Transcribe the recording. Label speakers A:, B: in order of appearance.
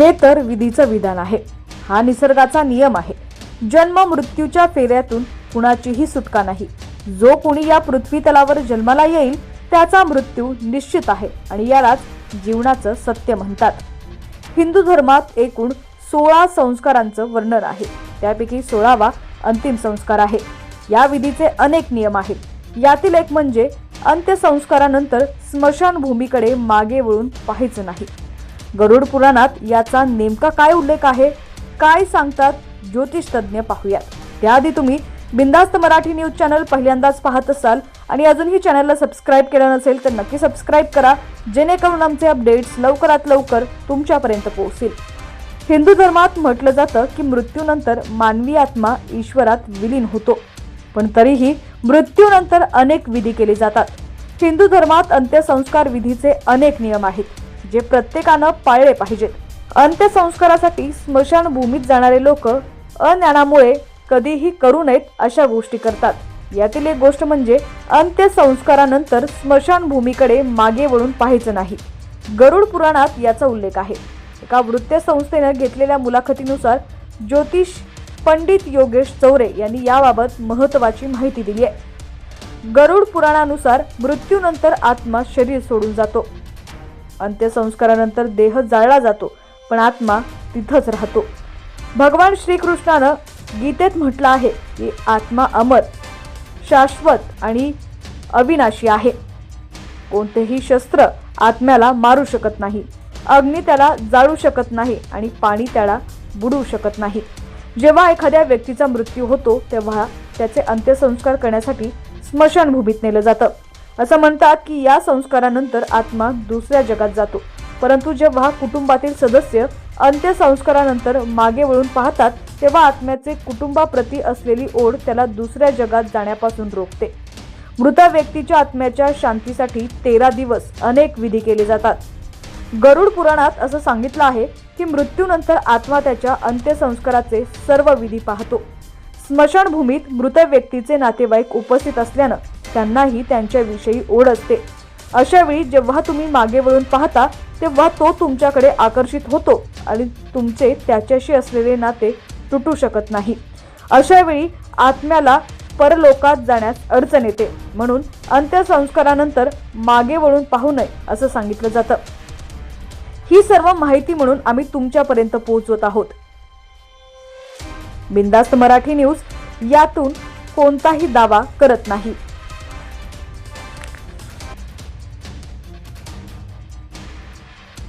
A: हे तर विधीचं विधान आहे. हा निसर्गाचा नियम आहे. जन्म मृत्यूच्या फेऱ्यातून कुणाचीही सुटका नाही. जो कोणी या पृथ्वी तलावर जन्माला येईल त्याचा मृत्यू निश्चित आहे आणि यालाच जीवनाचं सत्य म्हणतात. हिंदू धर्मात एकूण सोळा संस्कारांचं वर्णन आहे. त्यापैकी सोळावा अंतिम संस्कार आहे. या विधीचे अनेक नियम आहेत. यातील एक म्हणजे अंत्यसंस्कारानंतर स्मशानभूमीकडे मागे वळून पाहायचं नाही. गरुड पुराणात याचा नेमका काय उल्लेख आहे काय सांगतात ज्योतिष तज्ज्ञ पाहूयात. त्याआधी तुम्ही बिंदास्त मराठी न्यूज चॅनल पहिल्यांदाच पाहत असाल आणि अजूनही चॅनलला सबस्क्राईब केलं नसेल तर नक्की सबस्क्राईब करा जेणेकरून आमचे अपडेट्स लवकरात लवकर तुमच्यापर्यंत पोहोचतील. हिंदू धर्मात म्हटलं जातं की मृत्यूनंतर मानवी आत्मा ईश्वरात विलीन होतो पण तरीही मृत्यूनंतर अनेक विधी केले जातात. हिंदू धर्मात अंत्यसंस्कार विधीचे अनेक नियम आहेत. जे प्रत्येकानं पाळले पाहिजेत. अंत्यसंस्कारासाठी स्मशानभूमीत जाणारे लोक अज्ञानामुळे कधीही करू नयेत अशा गोष्टी करतात. यातील एक गोष्ट म्हणजे अंत्यसंस्कारानंतर स्मशानभूमीकडे मागे वळून पाहायचं नाही. गरुड पुराणात याचा उल्लेख आहे. एका वृत्तसंस्थेनं घेतलेल्या मुलाखतीनुसार ज्योतिष पंडित योगेश चौरे यांनी याबाबत महत्त्वाची माहिती दिली आहे. गरुड पुराणानुसार मृत्यूनंतर आत्मा शरीर सोडून जातो. अंत्यसंस्कारानंतर देह जाळला जातो पण आत्मा तिथंच राहतो. भगवान श्रीकृष्णानं गीतेत म्हटलं आहे की आत्मा अमर शाश्वत आणि अविनाशी आहे. कोणतेही शस्त्र आत्म्याला मारू शकत नाही अग्नी त्याला जाळू शकत नाही आणि पाणी त्याला बुडवू शकत नाही. जेव्हा एखाद्या व्यक्तीचा मृत्यू होतो तेव्हा त्याचे अंत्यसंस्कार करण्यासाठी स्मशानभूमीत नेलं जातं. असं म्हणतात की या संस्कारानंतर आत्मा दुसऱ्या जगात जातो. परंतु जेव्हा कुटुंबातील सदस्य अंत्यसंस्कारानंतर मागे वळून पाहतात तेव्हा आत्म्याचे कुटुंबाप्रती असलेली ओढ त्याला दुसऱ्या जगात जाण्यापासून रोखते. मृत व्यक्तीच्या आत्म्याच्या शांतीसाठी तेरा दिवस अनेक विधी केले जातात. गरुड पुराणात असं सांगितलं आहे की मृत्यूनंतर आत्मा त्याच्या अंत्यसंस्काराचे सर्व विधी पाहतो. स्मशानभूमीत मृत व्यक्तीचे नातेवाईक उपस्थित असल्यानं त्यांनाही त्यांच्याविषयी ओढ असते. अशावेळी जेव्हा तुम्ही मागे वळून पाहता तेव्हा तो तुमच्याकडे आकर्षित होतो आणि तुमचे त्याच्याशी असलेले नाते तुटू शकत नाही. अशावेळी आत्म्याला परलोकात जाण्यास अडचण येते. म्हणून अंत्यसंस्कारानंतर मागे वळून पाहू नये असं सांगितलं जातं. ही सर्व माहिती म्हणून आम्ही तुमच्यापर्यंत पोहोचवत आहोत. बिंदास्त मराठी न्यूज यातून कोणताही दावा करत नाही.